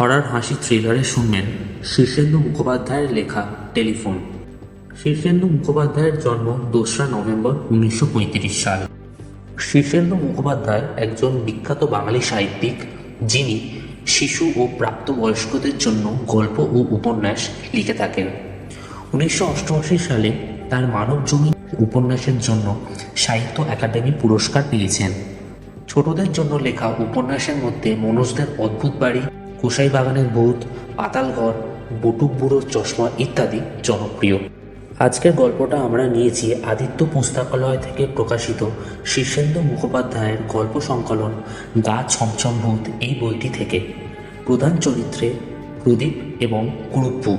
হরার হাসি থ্রিলারে শুনবেন শীর্ষেন্দু মুখোপাধ্যায়ের লেখা টেলিফোন। শীর্ষেন্দু মুখোপাধ্যায়ের জন্ম দোসরা নভেম্বর উনিশশো পঁয়ত্রিশ সাল। শীর্ষেন্দু মুখোপাধ্যায় একজন বিখ্যাত বাঙালি সাহিত্যিক, যিনি শিশু ও প্রাপ্তবয়স্কদের জন্য গল্প ও উপন্যাস লিখে থাকেন। উনিশশো অষ্টআশি সালে তার মানব জমি উপন্যাসের জন্য সাহিত্য একাডেমি পুরস্কার পেয়েছেন। ছোটদের জন্য লেখা উপন্যাসের মধ্যে মনোজদের অদ্ভুত বাড়ি কোসাই বাগানের ভূত পাতালঘর বটুক বুড়োর চশমা ইত্যাদি জনপ্রিয়। আজকের গল্পটা আমরা নিয়েছি আদিত্য পুস্তকালয় থেকে প্রকাশিত শীর্ষেন্দু মুখোপাধ্যায়ের গল্প সংকলন, গা ছমছম ভূত এই বইটি থেকে। প্রধান চরিত্রে প্রদীপ এবং কুরুপ্পু।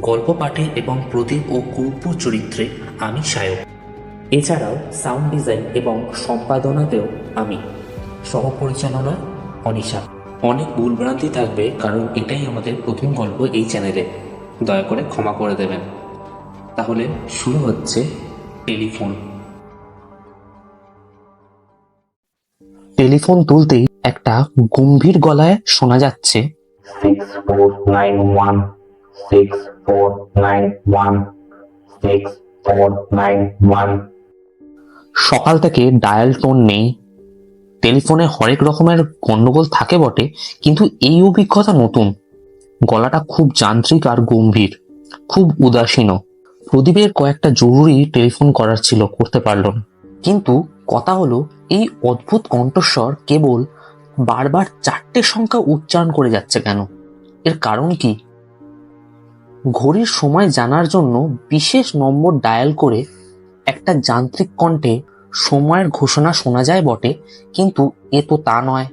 গল্প পাঠে এবং প্রদীপ ও কুরুপ্পু চরিত্রে আমি সায়ক। এছাড়াও সাউন্ড ডিজাইন এবং সম্পাদনাতেও আমি। সহপরিচালনা অনিশা। অনেক ভুলভ্রান্তি থাকবে কারণ এটাই আমাদের প্রথম গল্প এই চ্যানেলে। দয়া করে ক্ষমা করে দেবেন। তাহলে শুরু হচ্ছে টেলিফোন। টেলিফোন তুলতেই একটা গম্ভীর গলায় শোনা যাচ্ছে। six four nine one six four nine one six four nine one সকাল থেকে ডায়াল টোন নেই টেলিফোনে হরেক রকমের গন্ডগোল থাকে বটে, কিন্তু এই অভিজ্ঞতা নতুন। গলাটা খুব যান্ত্রিক আর গম্ভীর, খুব উদাসীন। প্রদীপের কয়েকটা জরুরি টেলিফোন করার ছিল, করতে পারল না। কিন্তু কথা হলো, এই অদ্ভুত কণ্ঠস্বর কেবল বারবার চারটে সংখ্যা উচ্চারণ করে যাচ্ছে কেন? এর কারণ কি? ঘড়ির সময় জানার জন্য বিশেষ নম্বর ডায়াল করে একটা যান্ত্রিক কণ্ঠে সময়ের ঘোষণা শোনা যায় বটে, কিন্তু এ তো তা নয়।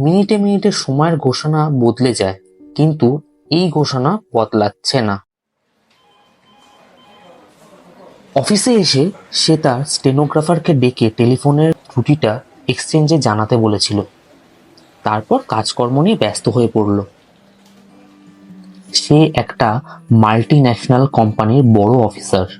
মিনিটে মিনিটে সময়ের ঘোষণা বদলে যায়, কিন্তু এই ঘোষণা বদলাচ্ছে না। অফিসে এসে সে তার স্টেনোগ্রাফারকে ডেকে টেলিফোনের ত্রুটিটা এক্সচেঞ্জে জানাতে বলেছিল। তারপর কাজকর্ম নিয়ে ব্যস্ত হয়ে পড়ল। সে একটা মাল্টি ন্যাশনাল কোম্পানির বড় অফিসার।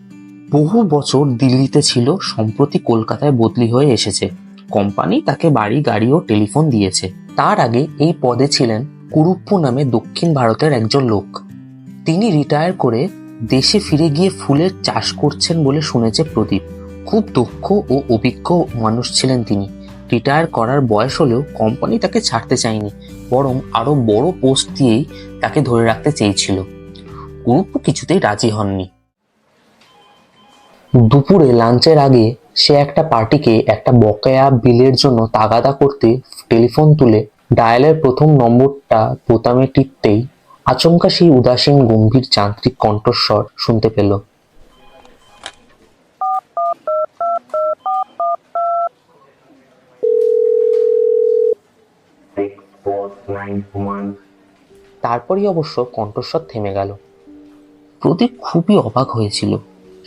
বহু বছর দিল্লিতে ছিল, সম্প্রতি কলকাতায় বদলি হয়ে এসেছে। কোম্পানি তাকে বাড়ি, গাড়ি ও টেলিফোন দিয়েছে। তার আগে এই পদে ছিলেন কুরুপ্পু নামে দক্ষিণ ভারতের একজন লোক। তিনি রিটায়ার করে দেশে ফিরে গিয়ে ফুলের চাষ করছেন বলে শুনেছে প্রদীপ। খুব দক্ষ ও অভিজ্ঞ মানুষ ছিলেন তিনি। রিটায়ার করার বয়স হলেও কোম্পানি তাকে ছাড়তে চায়নি, বরং আরও বড় পোস্ট দিয়েই তাকে ধরে রাখতে চেয়েছিল। কুরুপ্পু কিছুতেই রাজি হননি। দুপুরে লাঞ্চের আগে সে একটা পার্টিকে একটা বকেয়া বিলের জন্য তাগাদা করতে টেলিফোন তুলে ডায়ালের প্রথম নম্বরটা বোতামে টিপতেই আচমকা সেই উদাসীন, গম্ভীর যান্ত্রিক কণ্ঠস্বর শুনতে পেল। তারপরই অবশ্য কণ্ঠস্বর থেমে গেল। প্রদীপ খুবই অবাক হয়েছিল।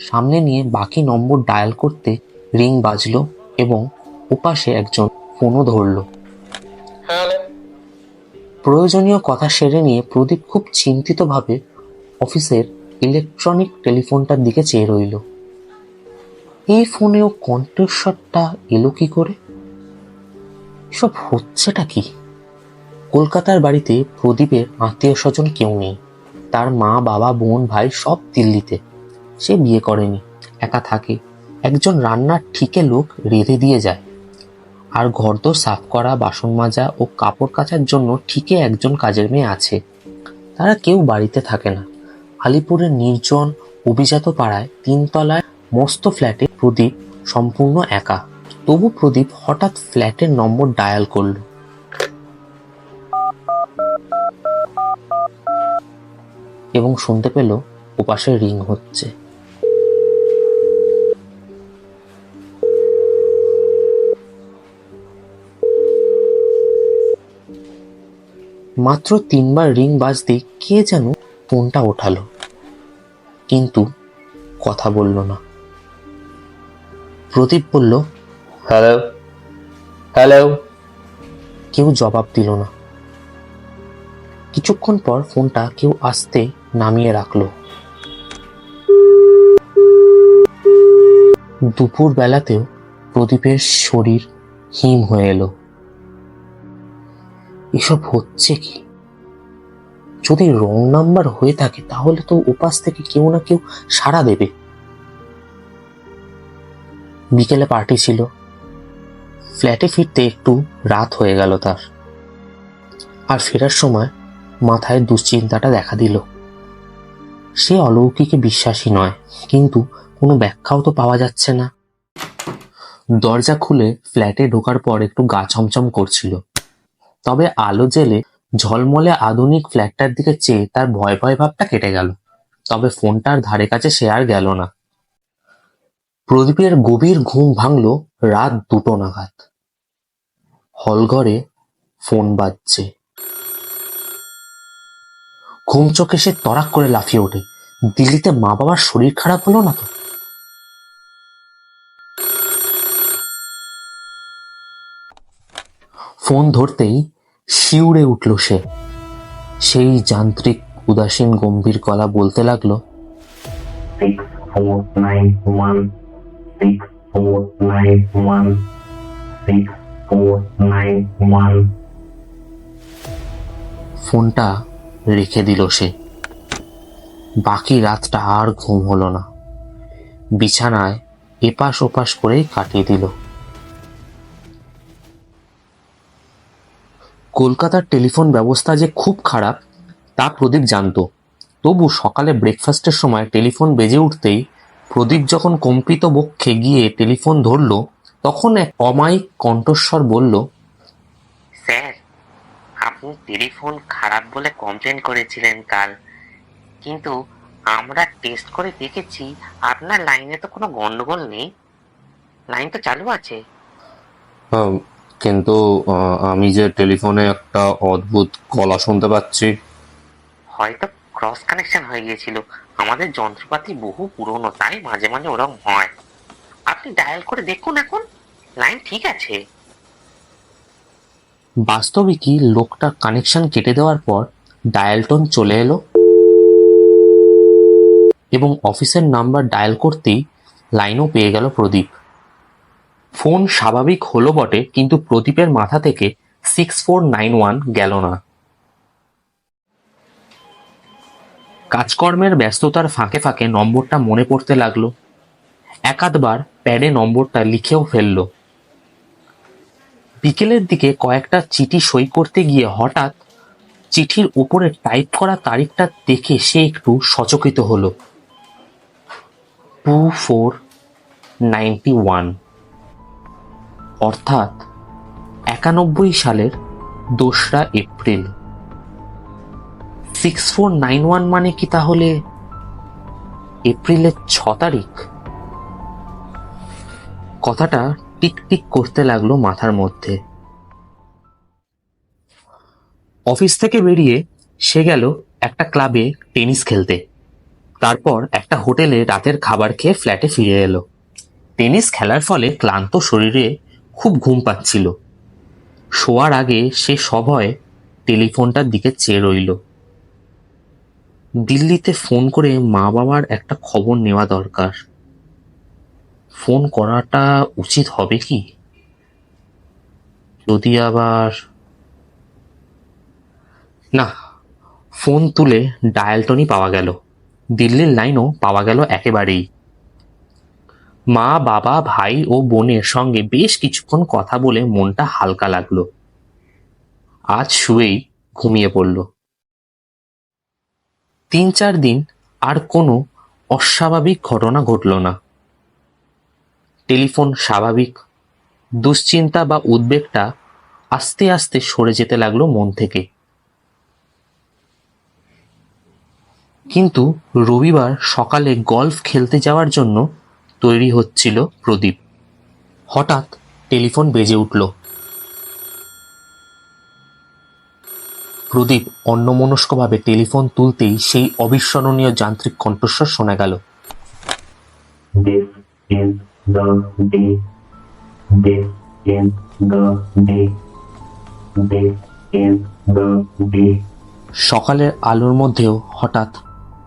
সামনে নিয়ে বাকি নম্বর ডায়াল করতে রিং বাজলো এবং ওপাশে একজন ফোনও ধরল। প্রয়োজনীয় কথা সেরে নিয়ে প্রদীপ খুব চিন্তিতভাবে অফিসের ইলেকট্রনিক টেলিফোনটার দিকে চেয়ে রইল। এই ফোনেও কণ্ঠস্বরটা এলো কি করে? সব হচ্ছেটা কি? কলকাতার বাড়িতে প্রদীপের আত্মীয় স্বজন কেউ নেই। তার মা বাবা বোন ভাই সব দিল্লিতে। সে বিয়ে করেনি, একা থাকে। একজন রান্নার ঠিকে লোক রেঁধে দিয়ে যায়। আর ঘর ঘরদোর সাফ করা, বাসন মাজা ও কাপড় কাচার জন্য ঠিকই একজন কাজের মেয়ে আছে। তারা কেউ বাড়িতে থাকে না। আলিপুরের নির্জন, অভিজাত পাড়ায় তিনতলায় মস্ত ফ্ল্যাটে প্রদীপ সম্পূর্ণ একা। তবু প্রদীপ হঠাৎ ফ্ল্যাটের নম্বর ডায়াল করল। এবং শুনতে পেল ওপাশে রিং হচ্ছে। মাত্র তিনবার রিং বাজতেই কে যেন ফোনটা ওঠালো। কিন্তু কথা বলল না। প্রদীপ বলল hello? Hello? কেউ জবাব দিল না। কিছুক্ষণ পর ফোনটা কেউ আসতে নামিয়ে রাখল। দুপুর বেলাতেও প্রদীপের শরীর হিম হয়ে এলো। এসব হচ্ছে কি? যদি রং নাম্বার হয়ে থাকে, তাহলে তো উপাস থেকে কেউ না কেউ সাড়া দেবে। বিকেলে পার্টি ছিল। ফ্ল্যাটে ফিরতে একটু রাত হয়ে গেল তার। আর ফেরার সময় মাথায় দুশ্চিন্তাটা দেখা দিল। সে অলৌকিকে বিশ্বাসী নয়, কিন্তু কোনো ব্যাখ্যাও তো পাওয়া যাচ্ছে না। দরজা খুলে ফ্ল্যাটে ঢোকার পর একটু গা ছমছম করছিল। তবে আলো জেলে ঝলমলে আধুনিক ফ্ল্যাটটার দিকে চেয়ে তার ভয় ভয় ভাবটা কেটে গেল। তবে ফোনটার ধারে কাছে সে আর গেল না। প্রদীপের গভীর ঘুম ভাঙল রাত দুটো নাগাদ। হলঘরে ফোন বাজছে। ঘুম চোখে সে তরাক করে লাফিয়ে ওঠে। দিল্লিতে মা বাবার শরীর খারাপ হলো না তো? ফোন ধরতেই শিউরে উঠল সে। সেই যান্ত্রিক উদাসীন গম্ভীর কলা বলতে লাগল one. ফোনটা রেখে দিল সে। বাকি রাতটা আর ঘুম হলো না। বিছানায় এপাশ ওপাশ করেই কাটিয়ে দিল। কলকাতার টেলিফোন ব্যবস্থা যে খুব খারাপ তা প্রদীপ জানতো। তবু সকালে ব্রেকফাস্টের সময় টেলিফোন বেজে উঠতেই প্রদীপ যখন কম্পিত বক্ষে গিয়ে টেলিফোন ধরলো তখন এক অমায়িক কণ্ঠস্বর বলল স্যার আপনি টেলিফোন খারাপ বলে কমপ্লেন করেছিলেন কাল। কিন্তু আমরা টেস্ট করে দেখেছি আপনার লাইনে তো কোনো গন্ডগোল নেই। লাইন তো চালু আছে। কিন্তু আমি যে টেলিফোনে একটা অদ্ভুত গলা শুনতে পাচ্ছি। হয়তো ক্রস কানেকশন হয়ে গিয়েছিল। আমাদের যন্ত্রপাতি বহু পুরনো তাই মাঝে মাঝে ওরকম হয়। আপনি ডায়াল করে দেখুন এখন। লাইন ঠিক আছে। বাস্তবিকই লোকটার কানেকশন কেটে দেওয়ার পর ডায়ালটন চলে এলো? এবং অফিসের নাম্বার ডায়াল করতেই লাইনও পেয়ে গেল প্রদীপ। ফোন স্বাভাবিক হলো বটে, কিন্তু প্রদীপের মাথা থেকে সিক্স ফোর নাইন ওয়ান গেল না। কাজকর্মের ব্যস্ততার ফাঁকে ফাঁকে নম্বরটা মনে পড়তে লাগল। একাধবার প্যাডে নম্বরটা লিখেও ফেলল। বিকেলের দিকে কয়েকটা চিঠি সই করতে গিয়ে হঠাৎ চিঠির উপরে টাইপ করা তারিখটা দেখে সে একটু সচকিত হলো। টু ফোর নাইনটি ওয়ান অর্থাৎ একানব্বই সালের দোসরা April. Six four nine one মানে কি তাহলে? এপ্রিলের ছ তারিখ। কথাটা টিক টিক করতে লাগল মাথার মধ্যে। অফিস থেকে বেরিয়ে সে গেল একটা ক্লাবে টেনিস খেলতে। তারপর একটা হোটেলে রাতের খাবার খেয়ে ফ্ল্যাটে ফিরে এলো। টেনিস খেলার ফলে ক্লান্ত শরীরে খুব ঘুম পাচ্ছিল। শোয়ার আগে সে সভয়ে টেলিফোনটার দিকে চেয়ে রইল। দিল্লিতে ফোন করে মা বাবার একটা খবর নেওয়া দরকার। ফোন করাটা উচিত হবে কি? যদি আবার না, ফোন তুলে ডায়ালটনই পাওয়া গেল। দিল্লির লাইনও পাওয়া গেল একেবারেই। মা, বাবা, ভাই ও বোনের সঙ্গে বেশ কিছুক্ষণ কথা বলে মনটা হালকা লাগল। আজ শুয়েই ঘুমিয়ে পড়ল। তিন চার দিন আর কোনো অস্বাভাবিক ঘটনা ঘটল না। টেলিফোন স্বাভাবিক, দুশ্চিন্তা বা উদ্বেগটা আস্তে আস্তে সরে যেতে লাগল মন থেকে। কিন্তু রবিবার সকালে গলফ খেলতে যাওয়ার জন্য তৈরি হচ্ছিল প্রদীপ হঠাৎ টেলিফোন বেজে উঠল প্রদীপ অন্যমনস্কভাবে টেলিফোন তুলতেই সেই অবিস্মরণীয় যান্ত্রিক কণ্ঠস্বর শোনা গেল This is the day. This is the day. This is the day. সকালের আলোর মধ্যেও হঠাৎ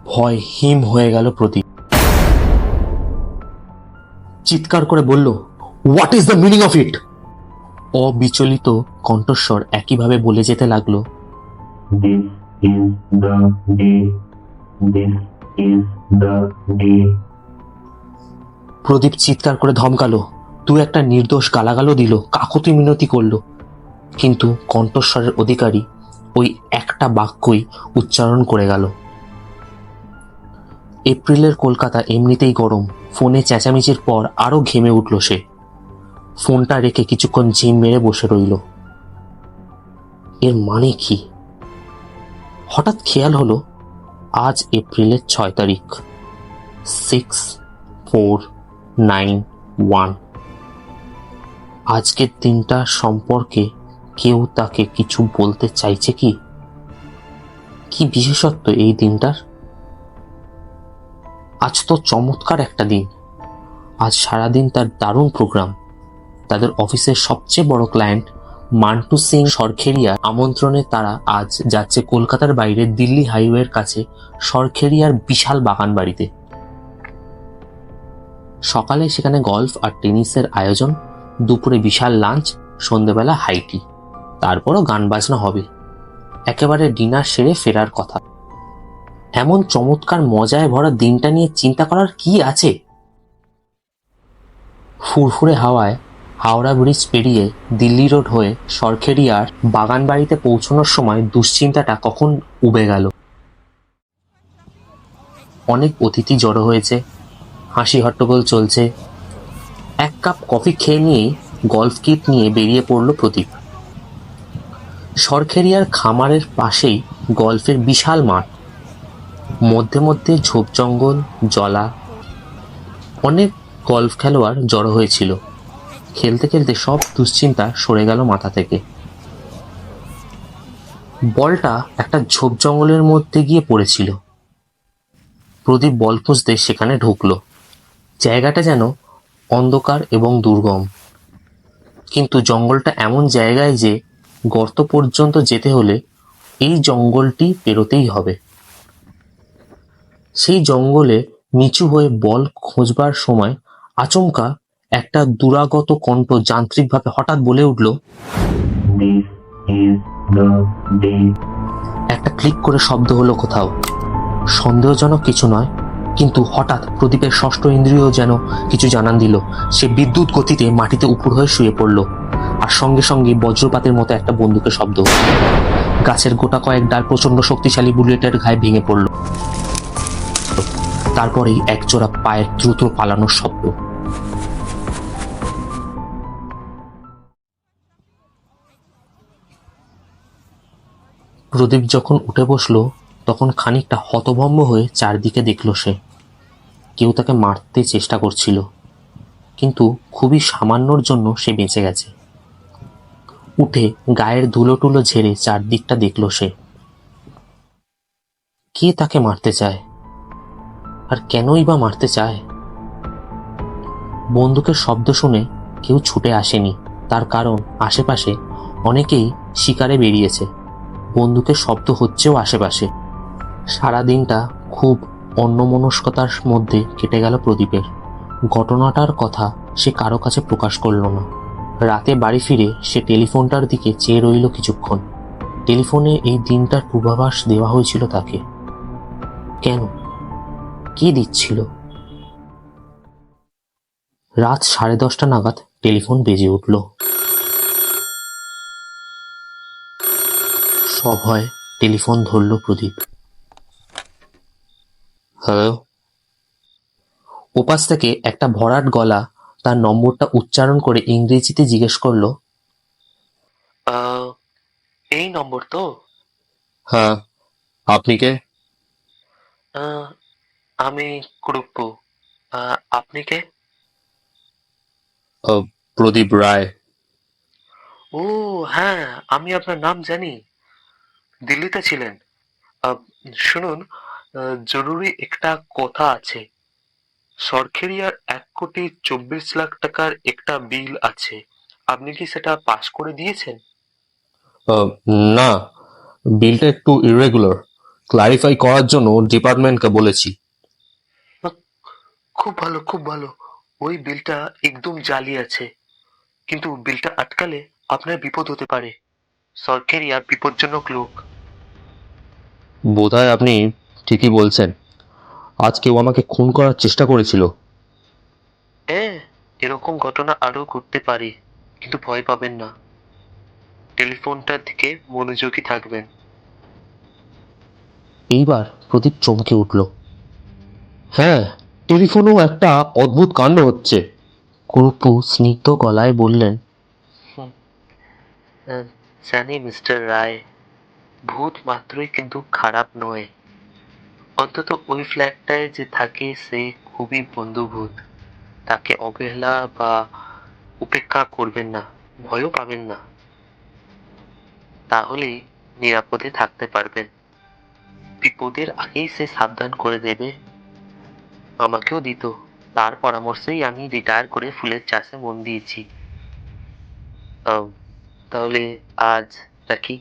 ভয় হিম হয়ে গেল প্রদীপ চিৎকার করে বলল what is the meaning of it অবিচলিত কণ্ঠস্বর একইভাবে বলে যেতে লাগল This is the day. This is the day. প্রদীপ চিৎকার করে ধমকালো দু একটা নির্দোষ গালাগালও দিল কাকতি মিনতি করল কিন্তু কণ্ঠস্বরের অধিকারী ওই একটা বাক্যই উচ্চারণ করে গেল এপ্রিলের কলকাতা এমনিতেই গরম। ফোনে চেঁচামেচির পর আরও ঘেমে উঠল সে। ফোনটা রেখে কিছুক্ষণ ঝিম মেরে বসে রইল। এর মানে কি? হঠাৎ খেয়াল হলো, আজ এপ্রিলের ছয় তারিখ। Six, four, nine, one. আজকের দিনটা সম্পর্কে কেউ তাকে কিছু বলতে চাইছে কি? কি বিশেষত্ব এই দিনটার? আজ তো চমৎকার একটা দিন। আজ সারাদিন তার দারুণ প্রোগ্রাম। তাদের অফিসের সবচেয়ে বড় ক্লায়েন্ট মান্টু সিং সরখেরিয়ার আমন্ত্রণে তারা আজ যাচ্ছে কলকাতার বাইরে দিল্লি হাইওয়ের কাছে সরখেরিয়ার বিশাল বাগান বাড়িতে। সকালে সেখানে গল্ফ আর টেনিসের আয়োজন, দুপুরে বিশাল লাঞ্চ সন্ধেবেলা হাইটি তারপরও গান বাজনা হবে। একেবারে ডিনার সেরে ফেরার কথা। এমন চমৎকার মজায় ভরা দিনটা নিয়ে চিন্তা করার কি আছে? ফুরফুরে হাওয়ায় হাওড়া ব্রিজ পেরিয়ে দিল্লি রোড হয়ে সরখেরিয়ার বাগান বাড়িতে পৌঁছানোর সময় দুশ্চিন্তাটা কখন উবে গেল? অনেক অতিথি জড়ো হয়েছে। হাসি হট্টগোল চলছে। এক কাপ কফি খেয়ে নিয়েই গল্ফ কিট নিয়ে বেরিয়ে পড়ল প্রদীপ। সরখেরিয়ার খামারের পাশেই গল্ফের বিশাল মাঠ। মধ্যে মধ্যে ঝোপ জঙ্গল, জলা, অনেক গল্ফ খেলোয়াড় জড়ো হয়েছিল। খেলতে খেলতে সব দুশ্চিন্তা সরে গেল মাথা থেকে। বলটা একটা ঝোপ জঙ্গলের মধ্যে গিয়ে পড়েছিল। প্রদীপ বল খুঁজতে সেখানে ঢুকলো। জায়গাটা যেন অন্ধকার এবং দুর্গম। কিন্তু জঙ্গলটা এমন জায়গায় যে গর্ত পর্যন্ত যেতে হলে এই জঙ্গলটি পেরোতেই হবে। সেই জঙ্গলে নিচু হয়ে বল খোঁজবার সময় আচমকা একটা দুরাগত কণ্ঠ যান্ত্রিকভাবে হঠাৎ বলে উঠল. একটা ক্লিক করে শব্দ হলো কোথাও। সন্দেহজনক কিছু নয় কিন্তু হঠাৎ প্রদীপের ষষ্ঠ ইন্দ্রিয় যেন কিছু জানান দিল। সে বিদ্যুৎ গতিতে মাটিতে উপুর হয়ে শুয়ে পড়ল আর সঙ্গে সঙ্গে বজ্রপাতের মতো একটা বন্দুকের শব্দ গাছের গোটা কয়েক ডাল প্রচণ্ড শক্তিশালী বুলেটের ঘায়ে ভেঙে পড়ল। তারপরেই একজোড়া পায়ের দ্রুত পালানোর শব্দ। প্রদীপ যখন উঠে বসল, তখন খানিকটা হতভম্ব হয়ে চারদিকে দেখল সে। কেউ তাকে মারতে চেষ্টা করছিল, কিন্তু খুবই সামান্যর জন্য সে বেঁচে গেছে। উঠে গায়ের ধুলো টুলো ঝেড়ে চারদিকটা দেখল সে। কে তাকে মারতে চায়? আর কেনই বা মারতে চায়? বন্দুকের শব্দ শুনে কেউ ছুটে আসেনি। তার কারণ আশেপাশে অনেকেই শিকারে বেরিয়েছে। বন্দুকের শব্দ হচ্ছেও আশেপাশে। সারা দিনটা খুব অন্যমনস্কতার মধ্যে কেটে গেল প্রদীপের। ঘটনাটার কথা সে কারও কাছে প্রকাশ করল না। রাতে বাড়ি ফিরে সে টেলিফোনটার দিকে চেয়ে রইল কিছুক্ষণ। টেলিফোনে এই দিনটার পূর্বাভাস দেওয়া হয়েছিল তাকে। কেন? কি দিচ্ছিল? রাত সাড়ে দশটা নাগাদ টেলিফোন বেজে উঠল। সভয় টেলিফোন ধরল প্রদীপ। হ্যালো? ওপাশ থেকে একটা ভরাট গলা তার নম্বরটা উচ্চারণ করে ইংরেজিতে জিজ্ঞেস করল আহ, এই নম্বর তো? হ্যাঁ আপনি কে? আমি কুরুপ্পু। আপনি কে? প্রদীপ রায়। ও হ্যাঁ আমি আপনার নাম জানি। দিল্লিতে ছিলেন। শুনুন জরুরি একটা কথা আছে। সরখেরিয়ার এক কোটি চব্বিশ লাখ টাকার একটা বিল আছে। আপনি কি সেটা পাস করে দিয়েছেন? না। বিলটা একটু ইরেগুলার ক্লারিফাই করার জন্য ডিপার্টমেন্টকে বলেছি। খুব ভালো খুব ভালো। ওই বিলটা একদম জালি আছে। কিন্তু বিলটা আটকালে আপনার বিপদ হতে পারে। সরকারিয়া বিপজ্জনক লোক। বোধহয় আপনি ঠিকই বলছেন। আজ কেউ আমাকে খুন করার চেষ্টা করেছিল। হ্যাঁ এরকম ঘটনা আরও ঘটতে পারে কিন্তু ভয় পাবেন না। টেলিফোনটার দিকে মনোযোগী থাকবেন। এইবার প্রদীপ চমকে উঠল। হ্যাঁ টেলিফোনেও একটা অদ্ভুত কাণ্ড হচ্ছে। কুরুপু স্নিগ্ধ গলায় বললেন জানি মিস্টার রায়, ভূত মাত্রই কিন্তু খারাপ নয়। অন্তত ওই ফ্ল্যাটটায় যে থাকে সে খুবই বন্ধুভূত। তাকে অবহেলা বা উপেক্ষা করবেন না, ভয়ও পাবেন না। তাহলেই নিরাপদে থাকতে পারবেন। বিপদের আগেই সে সাবধান করে দেবে আমাকেও দিত। তার পরামর্শেই আমি রিটায়ার করে ফুলের চাষে মন দিয়েছি। আহ, তাহলে আজ রাখি।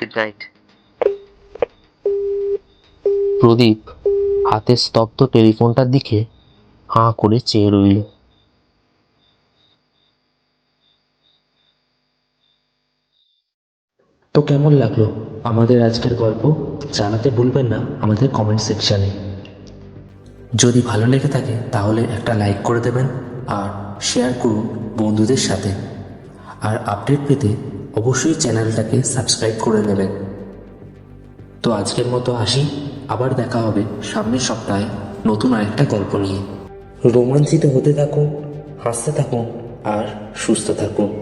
গুড নাইট প্রদীপ হাতে স্তব্ধ টেলিফোনটার দিকে হাঁ করে চেয়ে রইল। তো কেমন লাগল আমাদের আজকের গল্প? জানাতে ভুলবেন না আমাদের কমেন্ট সেকশানে যদি ভালো লেগে থাকে, তাহলে একটা লাইক করে দেবেন আর শেয়ার করুন বন্ধুদের সাথে। আর আপডেট পেতে অবশ্যই চ্যানেলটাকে সাবস্ক্রাইব করে নেবেন। তো আজকের মতো আসি, আবার দেখা হবে সামনের সপ্তাহে নতুন আরেকটা গল্প নিয়ে। রোমাঞ্চিত হতে থাকুন, হাসতে থাকুন আর সুস্থ থাকুন।